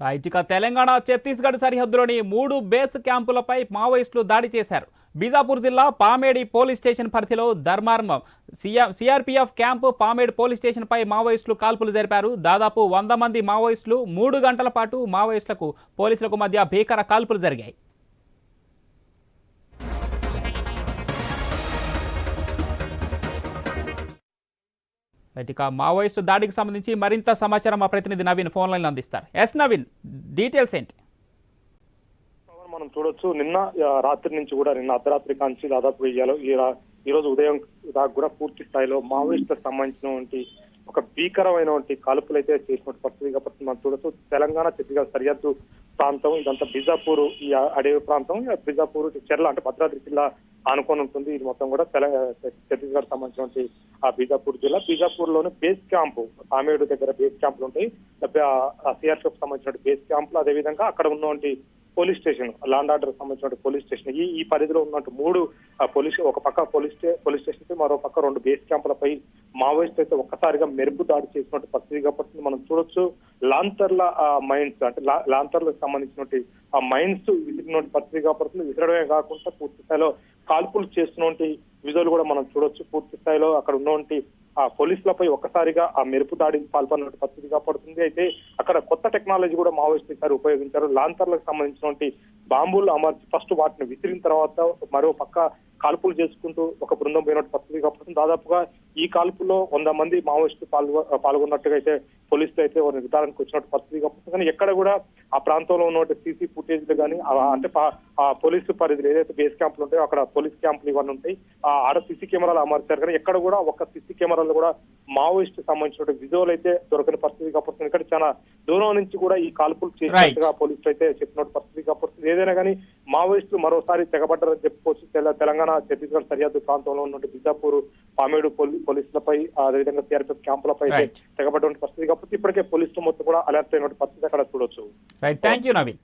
Right ఇక తెలంగాణ ఛత్తీస్గఢ్ సరిహద్దులోని మూడు base క్యాంపులపై మావోయిస్టులు దాడి చేశారు. బీజాపూర్ జిల్లా పామేడి పోలీస్ స్టేషన్ పరిధిలో ధర్మార్మం సిఆర్పీఎఫ్ క్యాంపు పామేడ్ పోలీస్ స్టేషన్పై మావోయిస్టులు కాల్పులు జరిపారు. దాదాపు వంద మంది మావోయిస్టులు మూడు గంటల పాటు మావోయిస్టులకు పోలీసులకు మధ్య భీకర కాల్పులు జరిగాయి. రైట్ ఇక మావోయిస్టు దాడికి సంబంధించి మరింత సమాచారం మా ప్రతినిధి నవీన్ ఫోన్ లైన్లో అందిస్తారు. ఎస్ నవీన్ డీటెయిల్స్ ఏంటి? మనం చూడొచ్చు నిన్న రాత్రి నుంచి కూడా నిన్న అర్ధరాత్రి కాంచి దాదాపు ఈ ఈ రోజు ఉదయం దాకా కూడా పూర్తి స్థాయిలో మావోయిస్టులకు సంబంధించినటువంటి ఒక భీకరమైనటువంటి కాల్పులు అయితే చేసినటువంటి పరిస్థితి కాబట్టి మనం చూడొచ్చు తెలంగాణ ఛత్తీస్గఢ్ సరిహద్దు ప్రాంతం ఇదంతా బిజాపూర్ ఈ అడవి ప్రాంతం బిజాపూర్ చెర్ల అంటే భద్రాద్రి జిల్లా ఆనుకొని ఉంటుంది. ఇది మొత్తం కూడా తెల ఛత్తీస్గఢ్ సంబంధించినటువంటి ఆ బీజాపూర్ జిల్లా. బీజాపూర్లోని బేస్ క్యాంప్ ఆమేడు దగ్గర బేస్ క్యాంపులు ఉంటాయి. సిఆర్ఎఫ్ సంబంధించిన బేస్ క్యాంపులు. అదేవిధంగా అక్కడ ఉన్నటువంటి పోలీస్ స్టేషన్ లాండ్ ఆర్డర్ సంబంధించిన పోలీస్ స్టేషన్. ఈ ఈ పరిధిలో ఉన్నట్టు మూడు పోలీస్ ఒక పక్క పోలీస్ పోలీస్ స్టేషన్ మరో పక్క రెండు బేస్ క్యాంపులపై మావోయిస్ట్ అయితే ఒక్కసారిగా మెరుపు దాడి చేసినట్టు పరిస్థితి కాబట్టి మనం చూడొచ్చు. లాంతర్ల మైన్స్ అంటే లాంతర్లకు సంబంధించినటువంటి ఆ మైన్స్ విసిరినటువంటి పరిస్థితి కాబట్టి విసిరడమే కాకుండా పూర్తి స్థాయిలో కాల్పులు చేస్తున్నటువంటి విజువల్ కూడా మనం చూడొచ్చు. పూర్తి స్థాయిలో అక్కడ ఉన్నటువంటి ఆ పోలీసులపై ఒక్కసారిగా ఆ మెరుపు దాడికి పాల్పడినట్టు పరిస్థితి కాపాడుతుంది అయితే అక్కడ కొత్త టెక్నాలజీ కూడా మావోయిస్టులు ఈసారి ఉపయోగించారు. లాంతర్లకు సంబంధించినటువంటి బాంబులు అమర్చి ఫస్ట్ వాటిని విసిరిన తర్వాత మరో పక్క కాల్పులు చేసుకుంటూ ఒక బృందం పోయినట్టు పరిస్థితి కాపాడుతుంది దాదాపుగా ఈ కాల్పులో వంద మంది మావోయిస్టులు పాల్గొ పాల్గొన్నట్టుగా అయితే పోలీసులు అయితే ఒక నిర్ధారణకు వచ్చినట్టు పరిస్థితి కాపాడుతుంది కానీ ఎక్కడ కూడా ఆ ప్రాంతంలో ఉన్నటువంటి సీసీ ఫుటేజ్లు కానీ అంటే ఆ పోలీసు పరిధిలో ఏదైతే బేస్ క్యాంపులు ఉంటాయో అక్కడ పోలీస్ క్యాంపులు ఇవన్నీ ఉంటాయి. ఆ ఆడ సీసీ కెమెరాలు అమర్చారు. కానీ ఎక్కడ కూడా ఒక సీసీ కెమెరాలు కూడా మావోయిస్ట్ సంబంధించిన విజువల్ అయితే దొరకని పరిస్థితి కాబట్టి ఇక్కడ చాలా దూరం నుంచి కూడా ఈ కాల్పులు చేసినట్టుగా పోలీసులు అయితే చెప్పినట్టు పరిస్థితి. కాపాడుతుంది ఏదైనా కానీ మావోయిస్టులు మరోసారి తెగబడ్డారని చెప్పుకోవచ్చు. తెల- తెలంగాణ ఛత్తీస్గఢ్ సరిహద్దు ప్రాంతంలో ఉన్నటువంటి బిజాపూర్ పామేడు పోలీ- పోలీసులపై అదేవిధంగా సిఆర్పిఎఫ్ క్యాంపులపై. తెగబడ్డ పరిస్థితి. కాబట్టి ఇప్పటికే పోలీసులు మొత్తం కూడా అలర్ట్ అయినటువంటి పరిస్థితి అక్కడ చూడొచ్చు. Right thank you Naveen